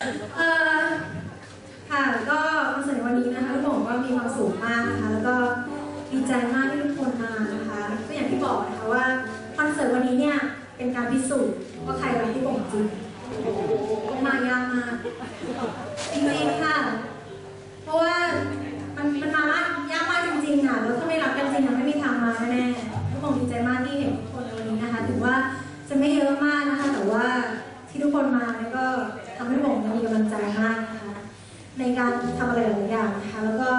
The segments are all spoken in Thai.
เออค่ะก็คอนเสิร์ตวันนี้นะคะต้องบอกว่ามีความสุขมากนะคะ แล้วก็ดีใจมากที่ทุกคนมานะคะก็อย่างที่บอกนะคะว่าคอนเสิร์ตวันนี้เนี่ยเป็นการพิสูจน์ว่าใครรักที่บ่งจริงมายากมากจริงๆค่ะ ทำให้ผมมีกำลังใจมากนะคะในการทำอะไรหลายอย่างนะคะแล้วก็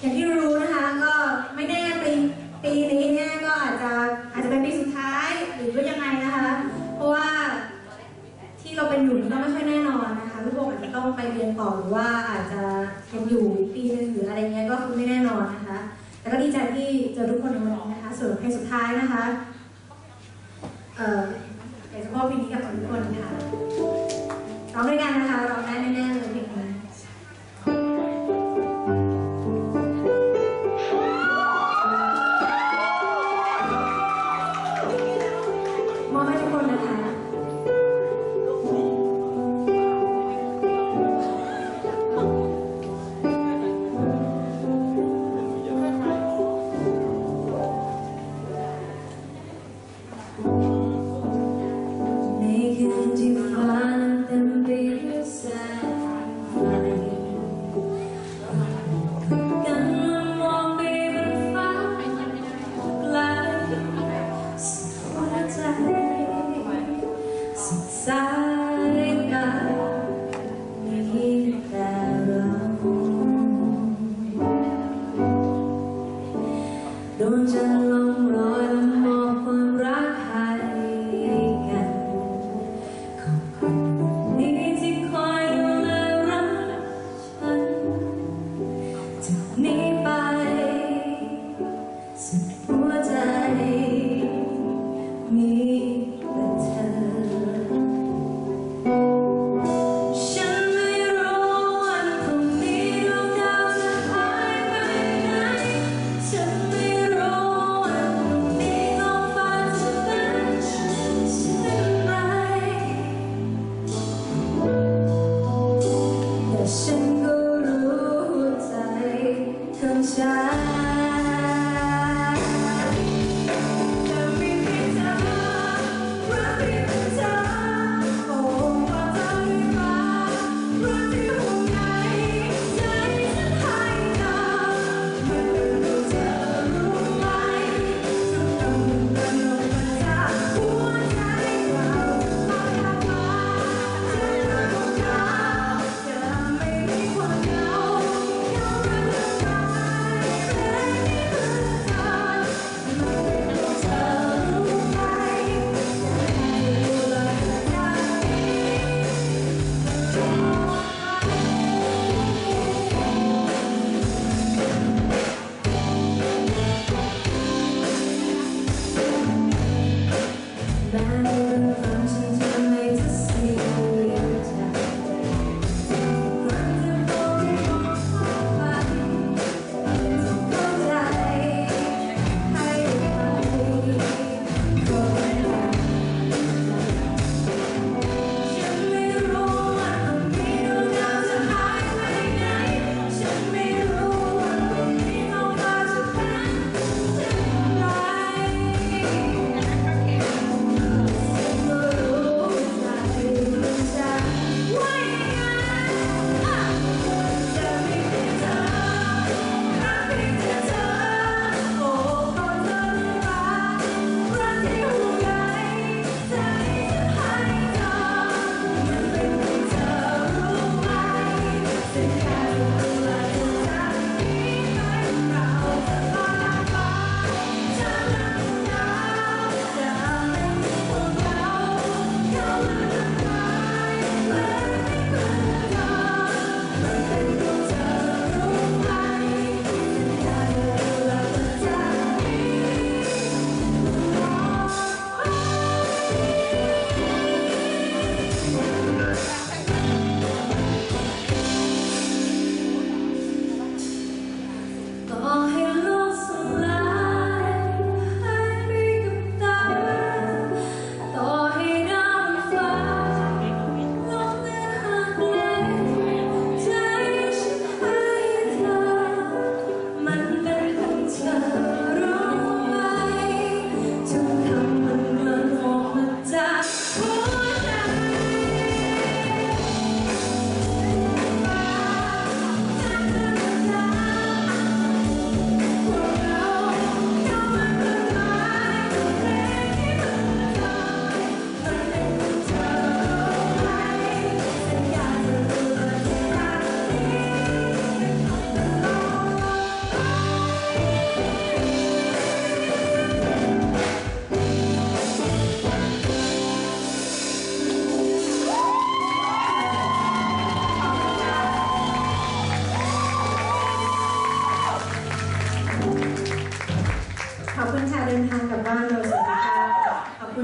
อย่างที่รู้นะคะก็ไม่แน่ปีปีนี้เนี่ยก็อาจจะอาจจะเป็นปีสุดท้ายหรือว่ายังไงนะคะเพราะว่าที่เราเป็นอยู่ก็ไม่ค่อยแน่นอนนะคะลูกโป่งอาจจะต้องไปเรียนต่อหรือว่าอาจจะยังอยู่ปีนึงหรืออะไรเงี้ยก็คือไม่แน่นอนนะคะแต่ก็ดีใจที่เจอทุกคนในวันนี้นะคะส่วนเพลงสุดท้ายนะคะเอ่อ มอบเพลงนี้กับทุกคนค่ะร้องด้วยกันนะคะร้องได้ มีแต่เธอฉั